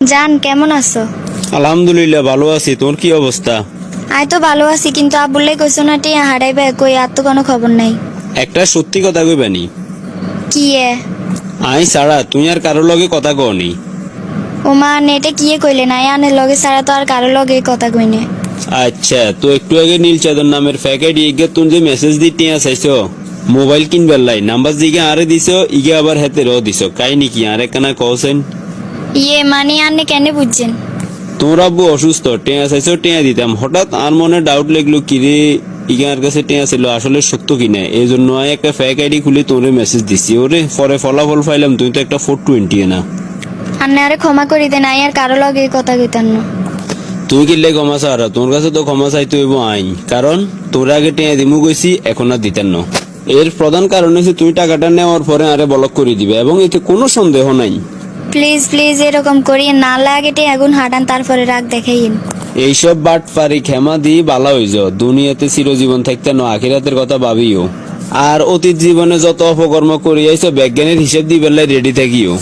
জান কেমন আছো? আলহামদুলিল্লাহ ভালো আছি। তোর কি অবস্থা? আয় তো ভালো আছি কিন্তু আবুল্লাই কইছো না টিয়া হারাইবে কই আর তো কোনো খবর নাই। একটা সত্যি কথা কইবানি কি এ? আই ছাড়া তুই আর কারও লগে কথা কওনি ওমা নেটে কি কইলে না আনে লগে ছাড়া তো আর কারও লগে কথা কইনে আচ্ছা তো একটু আগে নীল চাদর নামের ফ্যাকেট ইগে তুই যে মেসেজ দি টিয়া চাইছো মোবাইল কিনবার লাই নাম্বার দিকে আরে দিছো ইগে আবার হেতে র দিছো কাই নাকি আরে কানা কওছেন? ইয়ে মানে আনে কেন বুঝছেন? তোর আব্বু অসুস্থ টিয়া চাইছো টিয়া দিতাম। হঠাৎ আর মনে ডাউট লাগল কি রে ইগার কাছে টিয়া ছিল আসলে সত্য কিনা এই জন্য আমি একটা ফ্যাক আইডি খুলে তোরে মেসেজ দিছি। ওরে পরে ফলাফল পাইলাম তুই তো একটা ফোর টোয়েন্টি না। আন্নে আরে ক্ষমা করি দেন আই আর কারও লগে কথা কইতাম না। তুই কিনলে ক্ষমা চার তোর কাছে তো ক্ষমা চাইতে হইব আইন। কারণ তোর আগে টেয়া দিমু গেছি এখন আর দিতেন না। এর প্রধান কারণ হচ্ছে তুই টাকাটা নেওয়ার পরে আরে ব্লক করে দিবে এবং এতে কোনো সন্দেহ নাই। প্লিজ প্লিজ এরকম করিয়ে না লাগে টিয়া আগুন হাঁটান, তারপরে রাগ দেখাইন এইসব বাট পারি ক্ষমা দিয়ে বালা হইজ। দুনিয়াতে চিরজীবন থাকতে ন আখিরাতের কথা ভাবিও। আর অতীত জীবনে যত অপকর্ম করিয়াইছ, বিজ্ঞানের হিসেব দিবেলাই রেডি থাকিও।